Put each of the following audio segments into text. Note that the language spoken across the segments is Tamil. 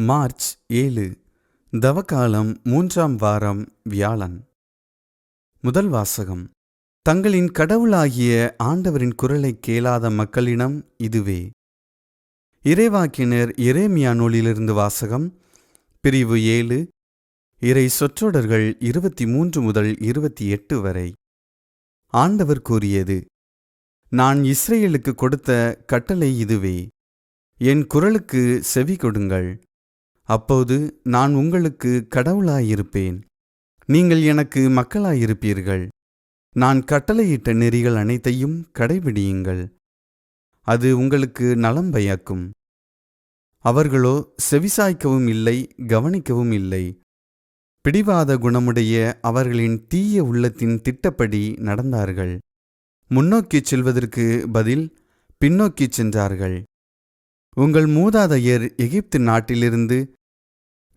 மார்ச் ஏழு தவக்காலம் மூன்றாம் வாரம் வியாழன். முதல் வாசகம். தங்களின் கடவுளாகிய ஆண்டவரின் குரலைக் கேளாத மக்களினம் இதுவே. இறைவாக்கினர் இரேமியா நூலிலிருந்து வாசகம். பிரிவு ஏழு இறை சொற்றொடர்கள் இருபத்தி மூன்று முதல் இருபத்தி எட்டு வரை. ஆண்டவர் கூறியது நான் இஸ்ரேலுக்கு கொடுத்த கட்டளை இதுவே. என் குரலுக்கு செவி கொடுங்கள். அப்போது நான் உங்களுக்கு கடவுளாயிருப்பேன். நீங்கள் எனக்கு மக்களாயிருப்பீர்கள். நான் கட்டளையிட்ட நெறிகள் அனைத்தையும் கடைபிடியுங்கள். அது உங்களுக்கு நலம் பயக்கும். அவர்களோ செவிசாய்க்கவும் இல்லை கவனிக்கவும் இல்லை. பிடிவாத குணமுடைய அவர்களின் தீய உள்ளத்தின் திட்டப்படி நடந்தார்கள். முன்னோக்கிச் செல்வதற்கு பதில் பின்னோக்கிச் சென்றார்கள். உங்கள் மூதாதையர் எகிப்து நாட்டிலிருந்து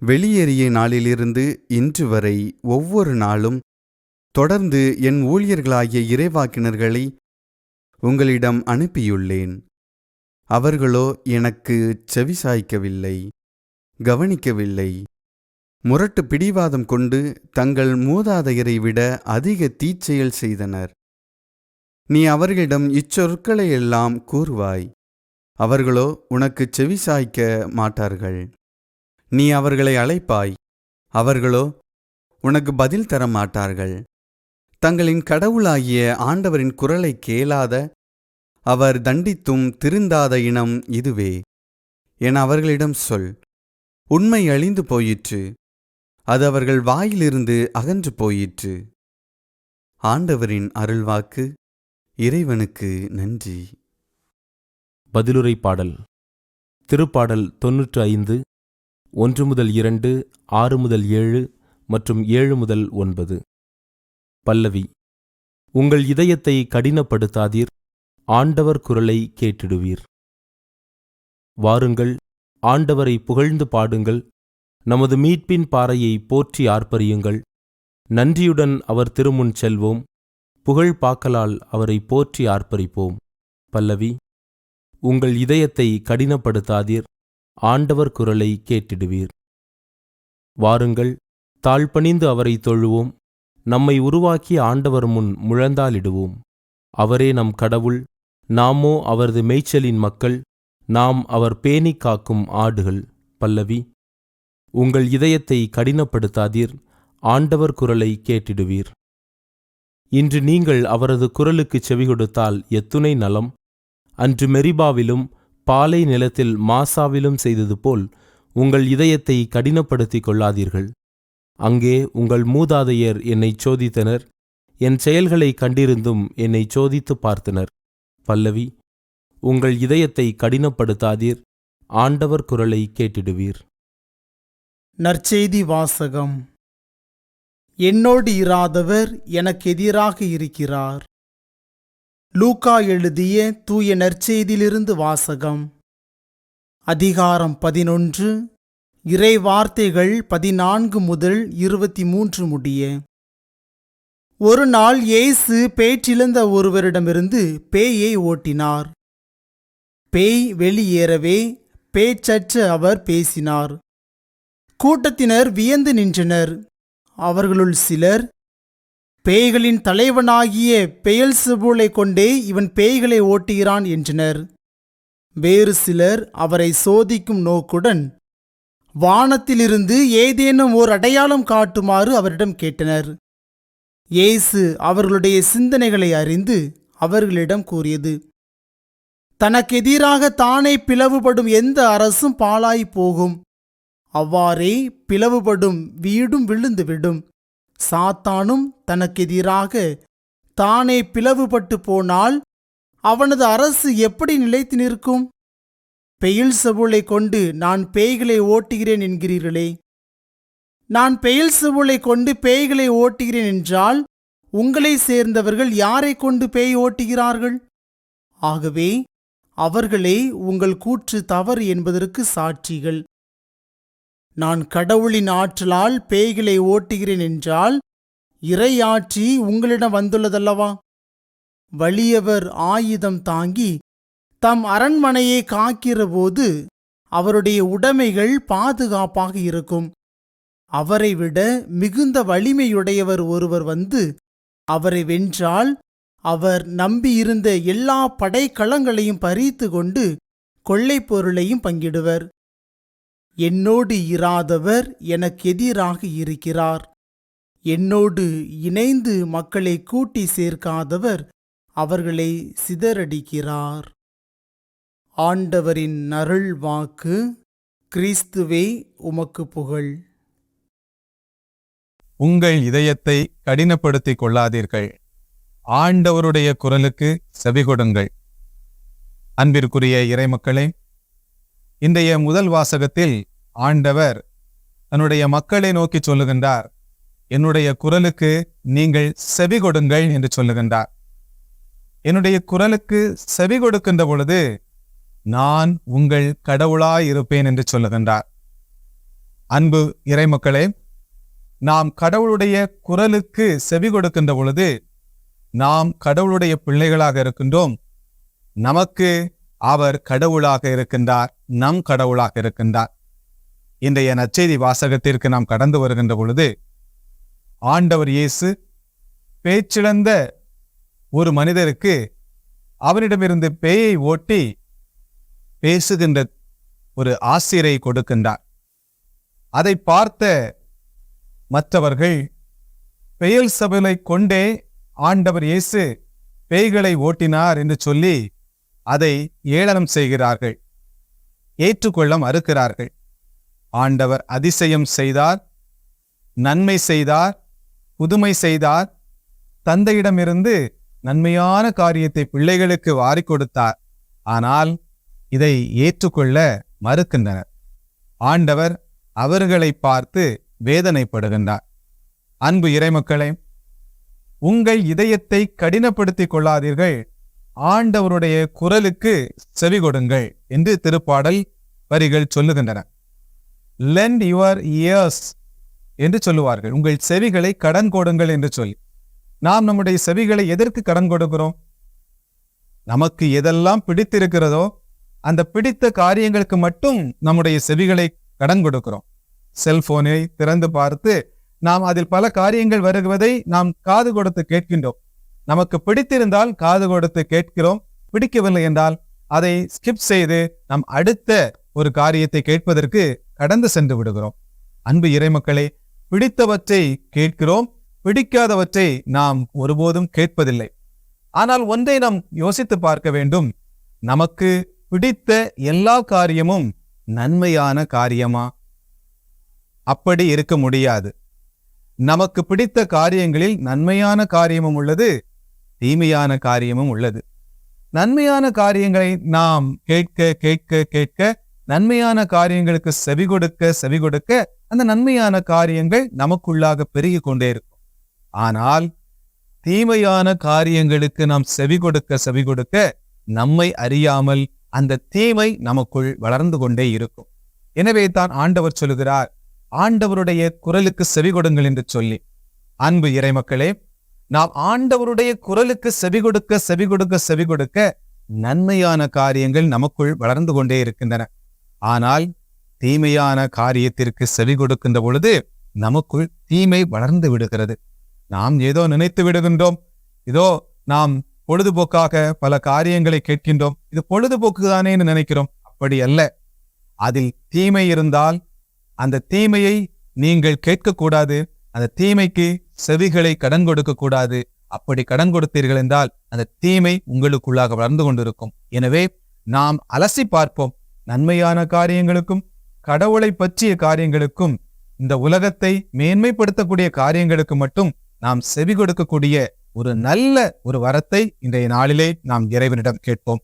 வெளியேறிய நாளிலிருந்து இன்று வரை ஒவ்வொரு நாளும் தொடர்ந்து என் ஊழியர்களாகிய இறைவாக்கினர்களை உங்களிடம் அனுப்பியுள்ளேன். அவர்களோ எனக்கு செவிசாய்க்கவில்லை கவனிக்கவில்லை. முரட்டு பிடிவாதம் கொண்டு தங்கள் மூதாதையரை விட அதிக தீச்செயல் செய்தனர். நீ அவர்களிடம் இச்சொற்களை எல்லாம் கூறுவாய் அவர்களோ உனக்கு செவிசாய்க்க மாட்டார்கள். நீ அவர்களை அழைப்பாய். அவர்களோ உனக்கு பதில் தர மாட்டார்கள் தங்களின் கடவுளாகிய ஆண்டவரின் குரலை கேளாத அவர் தண்டித்தும் திருந்தாத இனம் இதுவே. என அவர்களிடம் சொல். உண்மை அழிந்து போயிற்று. அது அவர்கள் வாயிலிருந்து அகன்று போயிற்று. ஆண்டவரின் அருள்வாக்கு இறைவனுக்கு நன்றி. பதிலுரை பாடல். திருப்பாடல் தொன்னூற்று ஐந்து ஒன்று முதல் இரண்டு ஆறு முதல் ஏழு மற்றும் ஏழு முதல் ஒன்பது. பல்லவி உங்கள் இதயத்தை கடினப்படுத்தாதீர் ஆண்டவர் குரலை கேட்டிடுவீர். வாருங்கள் ஆண்டவரை புகழ்ந்து பாடுங்கள் நமது மீட்பின் பாறையை போற்றி ஆர்ப்பரியுங்கள். நன்றியுடன் அவர் திருமுன் செல்வோம் புகழ் பாக்கலால் அவரை போற்றி ஆர்ப்பரிப்போம். பல்லவி உங்கள் இதயத்தை கடினப்படுத்தாதீர் ஆண்டவர் குரலை கேட்டிடுவீர். வாருங்கள் தாழ்பணிந்து அவரை தொழுவோம். நம்மை உருவாக்கிய ஆண்டவர் முன் முழந்தாலிடுவோம். அவரே நம் கடவுள் நாமோ அவரது மேய்ச்சலின் மக்கள் நாம் அவர் பேணிக் காக்கும் ஆடுகள். பல்லவி உங்கள் இதயத்தை கடினப்படுத்தாதீர் ஆண்டவர் குரலை கேட்டிடுவீர். இன்று நீங்கள் அவரது குரலுக்குச் செவி கொடுத்தால் எத்துணை நலம். அன்று மெரிபாவிலும் பாலை நிலத்தில் மாசாவிலும் செய்தது போல் உங்கள் இதயத்தை கடினப்படுத்திக் கொள்ளாதீர்கள். அங்கே உங்கள் மூதாதையர் என்னைச் சோதித்தனர். என் செயல்களை கண்டிருந்தும் என்னைச் சோதித்துப் பார்த்தனர். பல்லவி உங்கள் இதயத்தை கடினப்படுத்தாதீர். ஆண்டவர் குரலை கேட்டிடுவீர். நற்செய்தி வாசகம். என்னோடு இராதவர் எனக்கு எதிராக இருக்கிறார். லூக்கா எழுதிய தூய நற்செய்தியிலிருந்து வாசகம். அதிகாரம் பதினொன்று இறை வார்த்தைகள் பதினான்கு முதல் இருபத்தி மூன்று முடிய. ஒரு நாள் இயேசு பேற்றிழந்த ஒருவரிடமிருந்து பேயை ஓட்டினார். பேய் வெளியேறவே பேச்சற்ற அவர் பேசினார். கூட்டத்தினர் வியந்து நின்றனர். அவர்களுள் சிலர் பேய்களின் தலைவனாகிய பெயல்செபூலை கொண்டே இவன் பேய்களை ஓட்டுகிறான் என்றனர். வேறு சிலர் அவரை சோதிக்கும் நோக்குடன் வானத்திலிருந்து ஏதேனும் ஓர் அடையாளம் காட்டுமாறு அவரிடம் கேட்டனர். இயேசு அவர்களுடைய சிந்தனைகளை அறிந்து அவர்களிடம் கூறியது தனக்கெதிராக தானே பிளவுபடும் எந்த அரசும் பாழாய்ப் போகும். அவ்வாறே பிளவுபடும் வீடும் விழுந்துவிடும். சாத்தானும் தனக்கெதிராக தானே பிளவுபட்டு போனால் அவனது அரசு எப்படி நிலைத்து நிற்கும்? பெயில் செவுளை கொண்டு நான் பேய்களை ஓட்டுகிறேன் என்கிறீர்களே. நான் பெயில் செவுளை கொண்டு பேய்களை ஓட்டுகிறேன் என்றால் உங்களை சேர்ந்தவர்கள் யாரை கொண்டு பேய் ஓட்டுகிறார்கள்? ஆகவே அவர்களே உங்கள் கூற்று தவறு என்பதற்கு சாட்சிகள். நான் கடவுளின் ஆற்றலால் பேய்களை ஓட்டுகிறேன் என்றால் இறையாற்றி உங்களிடம் வந்துள்ளதல்லவா? வலியவர் ஆயுதம் தாங்கி தம் அரண்மனையை காக்கிறபோது அவருடைய உடைமைகள் பாதுகாப்பாக இருக்கும். அவரை விட மிகுந்த வலிமையுடையவர் ஒருவர் வந்து அவரை வென்றால் அவர் நம்பியிருந்த எல்லா படைக்கலங்களையும் பறித்து கொண்டு கொள்ளைப் பொருளையும் பங்கிடுவர். என்னோடு இராதவர் எனக்கு எதிராக இருக்கிறார். என்னோடு இணைந்து மக்களை கூட்டி சேர்க்காதவர் அவர்களை சிதறடிக்கிறார். ஆண்டவரின் நருள் வாக்கு கிறிஸ்துவே உமக்கு புகழ். உங்கள் இதயத்தை கடினப்படுத்திக் கொள்ளாதீர்கள். ஆண்டவருடைய குரலுக்கு செவிகொடுங்கள் அன்பிற்குரிய இறைமக்களே இன்றைய முதல் வாசகத்தில் ஆண்டவர் தன்னுடைய மக்களை நோக்கி சொல்லுகின்றார் என்னுடைய குரலுக்கு நீங்கள் செவி கொடுங்கள் என்று சொல்லுகின்றார். என்னுடைய குரலுக்கு செவி கொடுக்கின்ற பொழுது நான் உங்கள் கடவுளாய் இருப்பேன் என்று சொல்லுகின்றார். அன்பு இறைமக்களே நாம் கடவுளுடைய குரலுக்கு செவி கொடுக்கின்ற பொழுது நாம் கடவுளுடைய பிள்ளைகளாக இருக்கின்றோம். நமக்கு அவர் கடவுளாக இருக்கின்றார் நம் கடவுளாக இருக்கின்றார். இன்றைய நற்செய்தி வாசகத்திற்கு நாம் கடந்து வருகின்ற பொழுது ஆண்டவர் இயேசு பேச்சிழந்த ஒரு மனிதருக்கு அவனிடமிருந்து பேயை ஓட்டி பேசுகின்ற ஒரு ஆசிரை கொடுக்கின்றார். அதை பார்த்த மற்றவர்கள் பெயல் சபலை கொண்டே ஆண்டவர் இயேசு பேய்களை ஓட்டினார் என்று சொல்லி அதை ஏளனம் செய்கிறார்கள் ஏற்றுக்கொள்ள மறுக்கிறார்கள். ஆண்டவர் அதிசயம் செய்தார் நன்மை செய்தார் புதுமை செய்தார். தந்தையிடமிருந்து நன்மையான காரியத்தை பிள்ளைகளுக்கு வாரிக் கொடுத்தார். ஆனால் இதை ஏற்றுக்கொள்ள மறுக்கின்றனர். ஆண்டவர் அவர்களை பார்த்து வேதனைப்படுகின்றார். அன்பு இறைமக்களே உங்கள் இதயத்தை கடினப்படுத்திக் கொள்ளாதீர்கள். ஆண்டவருடைய குரலுக்கு செவி கொடுங்கள் என்று திருப்பாடல் வரிகள் சொல்லுகின்றன. லெண்ட் யுவர் இயர்ஸ் என்று சொல்லுவார்கள். உங்கள் செவிகளை கடன் கொடுங்கள் என்று சொல்லி. நாம் நம்முடைய செவிகளை எதற்கு கடன் கொடுக்கிறோம்? நமக்கு எதெல்லாம் பிடித்திருக்கிறதோ அந்த பிடித்த காரியங்களுக்கு மட்டும் நம்முடைய செவிகளை கடன் கொடுக்கிறோம். செல்போனை திறந்து பார்த்து நாம் அதில் பல காரியங்கள் வருவதை நாம் காது கொடுத்து கேட்கின்றோம். நமக்கு பிடித்திருந்தால் காது கொடுத்து கேட்கிறோம். பிடிக்கவில்லை என்றால் அதை ஸ்கிப் செய்து நாம் அடுத்த ஒரு காரியத்தை கேட்பதற்கு கடந்து சென்று விடுகிறோம். அன்பு இறைமக்களே பிடித்தவற்றை கேட்கிறோம் பிடிக்காதவற்றை நாம் ஒருபோதும் கேட்பதில்லை. ஆனால் ஒன்றை நாம் யோசித்து பார்க்க வேண்டும். நமக்கு பிடித்த எல்லா காரியமும் நன்மையான காரியமா? அப்படி இருக்க முடியாது. நமக்கு பிடித்த காரியங்களில் நன்மையான காரியமும் உள்ளது தீமையான காரியமும் உள்ளது. நன்மையான காரியங்களை நாம் கேட்க கேட்க கேட்க நன்மையான காரியங்களுக்கு செவி கொடுக்க செவி கொடுக்க அந்த நன்மையான காரியங்கள் நமக்குள்ளாக பெருகி கொண்டே இருக்கும். ஆனால் தீமையான காரியங்களுக்கு நாம் செவி கொடுக்க செவி கொடுக்க நம்மை அறியாமல் அந்த தீமை நமக்குள் வளர்ந்து கொண்டே இருக்கும். எனவே தான் ஆண்டவர் சொல்லுகிறார் ஆண்டவருடைய குரலுக்கு செவி கொடுங்கள் என்று சொல்லி. அன்பு இறைமக்களே நாம் ஆண்டவருடைய குரலுக்கு செவி கொடுக்க செவி கொடுக்க செவி கொடுக்க நன்மையான காரியங்கள் நமக்குள் வளர்ந்து கொண்டே இருக்கின்றன. ஆனால் தீமையான காரியத்திற்கு செவி கொடுக்கின்ற பொழுது நமக்குள் தீமை வளர்ந்து விடுகிறது. நாம் ஏதோ நினைத்து விடுகின்றோம். இதோ நாம் பொழுதுபோக்காக பல காரியங்களை கேட்கின்றோம். இது பொழுதுபோக்கு தானேன்னு நினைக்கிறோம். அப்படி அல்ல. அதில் தீமை இருந்தால் அந்த தீமையை நீங்கள் கேட்கக்கூடாது. அந்த தீமைக்கு செவிகளை கடன் கொடுக்கக்கூடாது. அப்படி கடன் கொடுத்தீர்கள் என்றால் அந்த தீமை உங்களுக்குள்ளாக வளர்ந்து கொண்டிருக்கும். எனவே நாம் அலசி பார்ப்போம். நன்மையான காரியங்களுக்கும் கடவுளை பற்றிய காரியங்களுக்கும் இந்த உலகத்தை மேன்மைப்படுத்தக்கூடிய காரியங்களுக்கு மட்டும் நாம் செவி கொடுக்கக்கூடிய ஒரு நல்ல ஒரு வரத்தை இன்றைய நாளிலே நாம் இறைவனிடம் கேட்போம்.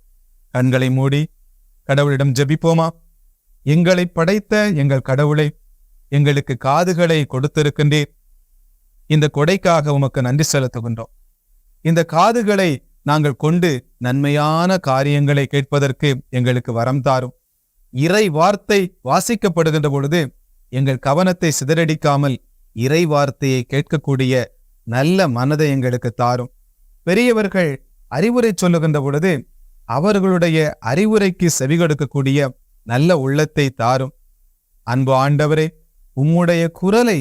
கண்களை மூடி கடவுளிடம் ஜெபிப்போமா? எங்களை படைத்த எங்கள் கடவுளை எங்களுக்கு காதுகளை கொடுத்திருக்கின்றீர். இந்த கொடைக்காக உமக்கு நன்றி செலுத்துகின்றோம். இந்த காதுகளை நாங்கள் கொண்டு நன்மையான காரியங்களை கேட்பதற்கு எங்களுக்கு வரம் தாரும். இறை வார்த்தை வாசிக்கப்படுகின்ற பொழுது எங்கள் கவனத்தை சிதறடிக்காமல் இறை வார்த்தையை கேட்கக்கூடிய நல்ல மனதை எங்களுக்கு தாரும். பெரியவர்கள் அறிவுரை சொல்லுகின்ற பொழுது அவர்களுடைய அறிவுரைக்கு செவிகொடுக்கக்கூடிய நல்ல உள்ளத்தை தாரும். அன்பு ஆண்டவரே உம்முடைய குரலை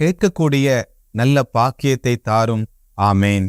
கேட்கக்கூடிய நல்ல பாக்கியத்தை தாரும். ஆமேன்.